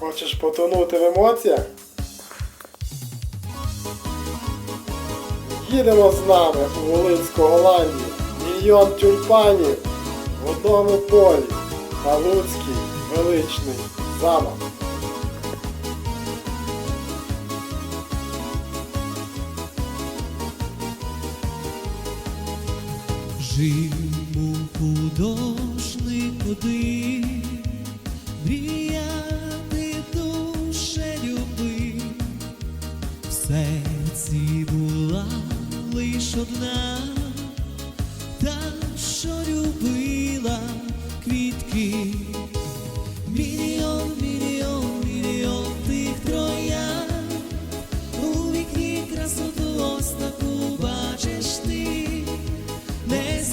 Хочеш потонути в емоціях? Їдемо з нами у Волинську Голландію. Мільйон тюльпанів в одному полі. Галуцький величний замок. Жив був художник один, мріяти серці була лиш одна, та що любила квітки, мільйон, мільйон, мільйон тих троян у вікні красоту ось таку бачиш ти. не